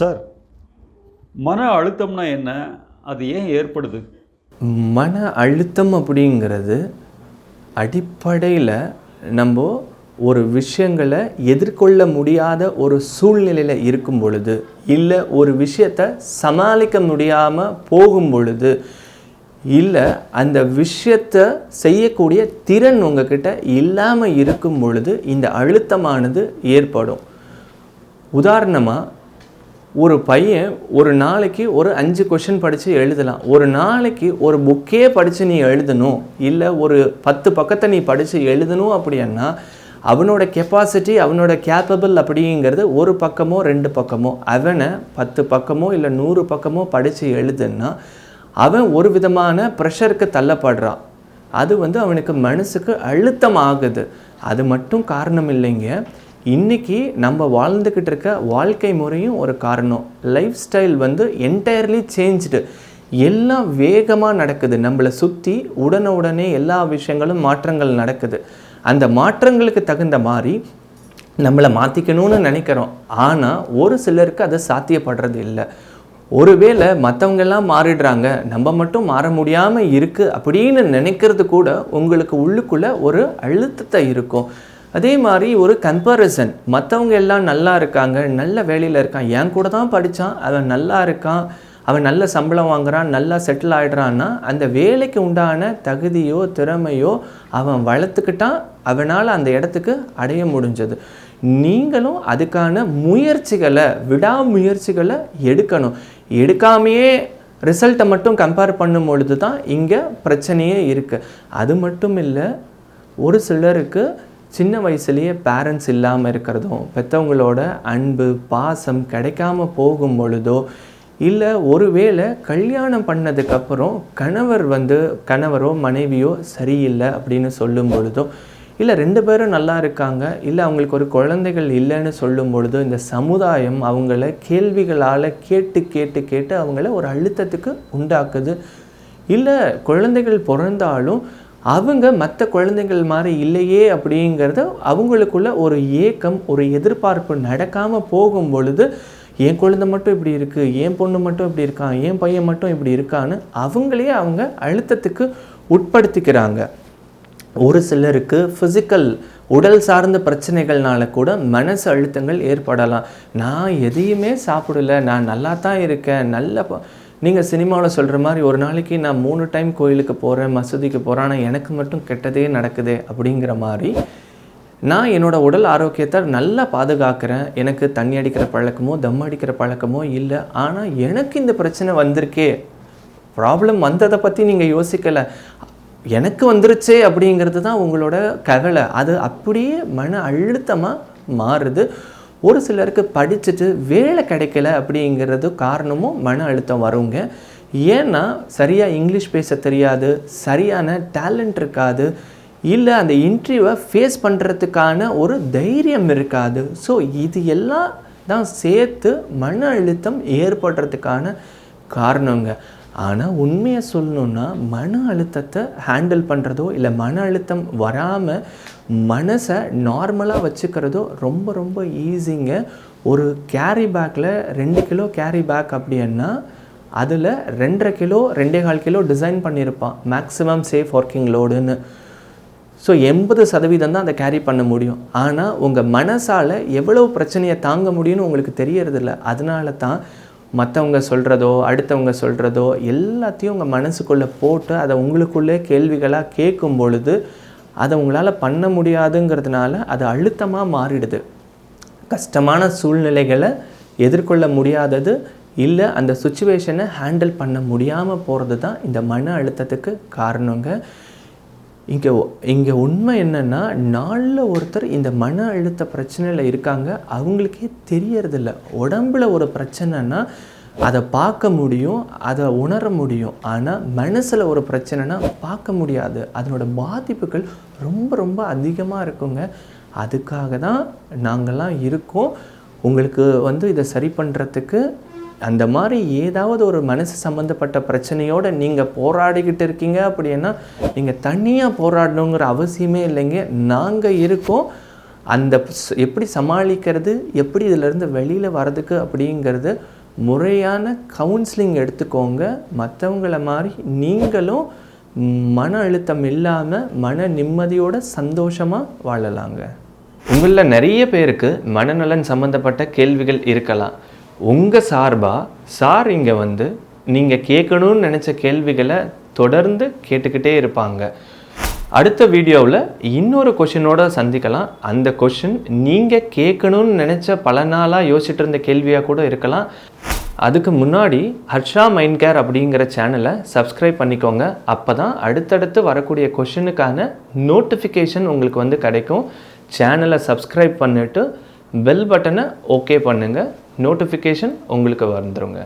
Sir மன அழுத்தம்னா என்ன? அது ஏன் ஏற்படுது? மன அழுத்தம் அப்படிங்கிறது அடிப்படையில் நம்ம ஒரு விஷயங்களை எதிர்கொள்ள முடியாத ஒரு சூழ்நிலையில் இருக்கும் பொழுது இல்லை ஒரு விஷயத்தை சமாளிக்க முடியாமல் போகும் பொழுது இல்லை அந்த விஷயத்தை செய்யக்கூடிய திறன் உங்ககிட்ட இல்லாமல் இருக்கும் பொழுது இந்த அழுத்தமானது ஏற்படும். உதாரணமாக ஒரு பையன் ஒரு நாளைக்கு ஒரு அஞ்சு கொஷின் படித்து எழுதலாம். ஒரு நாளைக்கு ஒரு புக்கே படித்து நீ எழுதணும். இல்லை ஒரு பத்து பக்கத்தை நீ படித்து எழுதணும் அப்படின்னா அவனோட கெப்பாசிட்டி அவனோட கேப்பபிள் அப்படிங்கிறது ஒரு பக்கமோ ரெண்டு பக்கமோ. அவனை பத்து பக்கமோ இல்லை நூறு பக்கமோ படித்து எழுதுன்னா அவன் ஒரு விதமான ப்ரெஷருக்கு தள்ளப்படுறான். அது வந்து அவனுக்கு மனசுக்கு அழுத்தம் ஆகுது. அது மட்டும் காரணம் இல்லைங்க. இன்னைக்கு நம்ம வாழ்ந்துக்கிட்டு இருக்க வாழ்க்கை முறையும் ஒரு காரணம். லைஃப் ஸ்டைல் வந்து என்டையர்லி சேஞ்ச்டு எல்லாம் வேகமாக நடக்குது. நம்மளை சுற்றி உடனே உடனே எல்லா விஷயங்களும் மாற்றங்கள் நடக்குது. அந்த மாற்றங்களுக்கு தகுந்த மாதிரி நம்மளை மாற்றிக்கணும்னு நினைக்கிறோம். ஆனால் ஒரு சிலருக்கு அது சாத்தியப்படுறது இல்லை. ஒருவேளை மற்றவங்கெல்லாம் மாறிடுறாங்க. நம்ம மட்டும் மாற முடியாமல் இருக்குது அப்படின்னு நினைக்கிறது கூட உங்களுக்கு உள்ளுக்குள்ளே ஒரு அழுத்தத்தை இருக்கும். அதே மாதிரி ஒரு கம்பேரிசன் மற்றவங்க எல்லாம் நல்லா இருக்காங்க நல்ல வேலையில் இருக்கான் என் கூட தான் படித்தான் அவன் நல்லா இருக்கான் அவன் நல்ல சம்பளம் வாங்குறான் நல்லா செட்டில் ஆகிடுறான்னா அந்த வேலைக்கு உண்டான தகுதியோ திறமையோ அவன் வளர்த்துக்கிட்டான் அவனால் அந்த இடத்துக்கு அடைய முடிஞ்சது. நீங்களும் அதுக்கான முயற்சிகளை விடாமுயற்சிகளை எடுக்கணும். எடுக்காமையே ரிசல்ட்டை மட்டும் கம்பேர் பண்ணும் பொழுது தான் இங்கே பிரச்சனையே இருக்குது அது மட்டும் இல்லை ஒரு சிலருக்கு சின்ன வயசுலேயே பேரண்ட்ஸ் இல்லாமல் இருக்கிறதும் பெற்றவங்களோட அன்பு பாசம் கிடைக்காம போகும் பொழுதோ இல்லை ஒருவேளை கல்யாணம் பண்ணதுக்கப்புறம் கணவர் வந்து கணவரோ மனைவியோ சரியில்லை அப்படின்னு சொல்லும் பொழுதோ இல்லை ரெண்டு பேரும் நல்லா இருக்காங்க இல்லை அவங்களுக்கு ஒரு குழந்தைகள் இல்லைன்னு சொல்லும் பொழுது இந்த சமுதாயம் அவங்கள கேள்விகளால் கேட்டு கேட்டு கேட்டு அவங்கள ஒரு அழுத்தத்துக்கு உண்டாக்குது. இல்லை குழந்தைகள் பிறந்தாலும் அவங்க மற்ற குழந்தைகள் மாதிரி இல்லையே அப்படிங்கிறத அவங்களுக்குள்ள ஒரு ஏக்கம் ஒரு எதிர்பார்ப்பு நடக்காமல் போகும் பொழுது என் குழந்தை மட்டும் இப்படி இருக்குது என் பொண்ணு மட்டும் இப்படி இருக்கான் என் பையன் மட்டும் இப்படி இருக்கான்னு அவங்களே அவங்க அழுத்தத்துக்கு உட்படுத்திக்கிறாங்க. ஒரு சிலருக்கு ஃபிசிக்கல் உடல் சார்ந்த பிரச்சனைகள்னால கூட மனசு அழுத்தங்கள் ஏற்படலாம். நான் எதையுமே சாப்பிடல நான் நல்லா தான் இருக்கேன் நல்ல ப- நீங்கள் சினிமாவில் சொல்கிற மாதிரி ஒரு நாளைக்கு நான் மூணு டைம் கோயிலுக்கு போகிறேன் மசூதிக்கு போகிறேன் ஆனால் எனக்கு மட்டும் கெட்டதே நடக்குது அப்படிங்கிற மாதிரி நான் என்னோடய உடல் ஆரோக்கியத்தை நல்லா பாதுகாக்கிறேன். எனக்கு தண்ணி அடிக்கிற பழக்கமோ தம் அடிக்கிற பழக்கமோ இல்லை. ஆனால் எனக்கு இந்த பிரச்சனை வந்திருக்கே. ப்ராப்ளம் வந்ததை பற்றி நீங்கள் யோசிக்கலை. எனக்கு வந்துருச்சே அப்படிங்கிறது தான் உங்களோட கவலை. அது அப்படியே மன அழுத்தமாக மாறுது. ஒரு சிலருக்கு படிச்சுட்டு வேலை கிடைக்கல அப்படிங்கிறது காரணமும் மன அழுத்தம் வருங்க. ஏன்னா சரியாக இங்கிலீஷ் பேச தெரியாது சரியான டேலண்ட் இருக்காது இல்லை அந்த இன்டர்வியூவை ஃபேஸ் பண்ணுறதுக்கான ஒரு தைரியம் இருக்காது. ஸோ இது எல்லாம் தான் சேர்த்து மன அழுத்தம் ஏற்படுறதுக்கான காரணங்க. ஆனால் உண்மையை சொல்லணுன்னா மன அழுத்தத்தை ஹேண்டில் பண்ணுறதோ இல்லை மன அழுத்தம் வராமல் மனசை நார்மலாக வச்சுக்கிறதோ ரொம்ப ரொம்ப ஈஸிங்க ஒரு கேரி பேக்கில் ரெண்டு கிலோ கேரி பேக் அப்படின்னா அதில் ரெண்டரை கிலோ ரெண்டே கால் கிலோ டிசைன் பண்ணியிருப்பான். மேக்ஸிமம் சேஃப் ஒர்க்கிங் லோடுன்னு ஸோ எண்பது சதவீதம் தான் அதை கேரி பண்ண முடியும். ஆனால் உங்கள் மனசால் எவ்வளவு பிரச்சனையை தாங்க முடியும்னு உங்களுக்கு தெரியறதில்ல. அதனால தான் மற்றவங்க சொல்கிறதோ அடுத்தவங்க சொல்கிறதோ எல்லாத்தையும் உங்கள் மனசுக்குள்ளே போட்டு அதை உங்களுக்குள்ளே கேள்விகளாக கேட்கும் பொழுது அதை உங்களால் பண்ண முடியாதுங்கிறதுனால அது அழுத்தமாக மாறிடுது. கஷ்டமான சூழ்நிலைகளை எதிர்கொள்ள முடியாதது இல்லை அந்த சுச்சுவேஷனை ஹேண்டில் பண்ண முடியாமல் போகிறது தான் இந்த மன அழுத்தத்துக்கு காரணங்க. இங்கே இங்கே உண்மை என்னென்னா நாளில் ஒருத்தர் இந்த மன அழுத்த பிரச்சனையில் இருக்காங்க அவங்களுக்கே தெரியறதில்ல. உடம்புல ஒரு பிரச்சனைனா அதை பார்க்க முடியும் அதை உணர முடியும். ஆனால் மனசில் ஒரு பிரச்சனைனா பார்க்க முடியாது. அதனோட பாதிப்புகள் ரொம்ப ரொம்ப அதிகமாக இருக்குங்க. அதுக்காக தான் நாங்கள்லாம் இருக்கோம். உங்களுக்கு வந்து இதை சரி பண்ணுறதுக்கு அந்த மாதிரி ஏதாவது ஒரு மனசு சம்மந்தப்பட்ட பிரச்சனையோடு நீங்கள் போராடிக்கிட்டு இருக்கீங்க அப்படின்னா நீங்கள் தனியாக போராடணுங்கிற அவசியமே இல்லைங்க. நாங்கள் இருக்கோம். அந்த எப்படி சமாளிக்கிறது எப்படி இதிலேருந்து வெளியில் வர்றதுக்கு அப்படிங்கிறது முறையான கவுன்சிலிங் எடுத்துக்கோங்க. மற்றவங்கள மாதிரி நீங்களும் மன அழுத்தம் இல்லாமல் மன நிம்மதியோட சந்தோஷமாக வாழலாங்க. உங்களில் நிறைய பேருக்கு மனநலன் சம்மந்தப்பட்ட கேள்விகள் இருக்கலாம். உங்கள் சார்பாக சார் இங்கே வந்து நீங்கள் கேட்கணும்னு நினச்ச கேள்விகளை தொடர்ந்து கேட்டுக்கிட்டே இருப்பாங்க. அடுத்த வீடியோவில் இன்னொரு கொஷினோட சந்திக்கலாம். அந்த கொஷின் நீங்கள் கேட்கணும்னு நினச்ச பல நாளாக யோசிச்சுட்டு இருந்த கேள்வியாக கூட இருக்கலாம். அதுக்கு முன்னாடி ஹர்ஷா மைண்ட் கேர் அப்படிங்கிற சேனலை சப்ஸ்கிரைப் பண்ணிக்கோங்க. அப்போ தான் அடுத்தடுத்து வரக்கூடிய கொஷினுக்கான நோட்டிஃபிகேஷன் உங்களுக்கு வந்து கிடைக்கும். சேனலை சப்ஸ்கிரைப் பண்ணிவிட்டு பெல் பட்டனை ஓகே பண்ணுங்கள் நோட்டிஃபிகேஷன் உங்களுக்கு வந்துருங்க.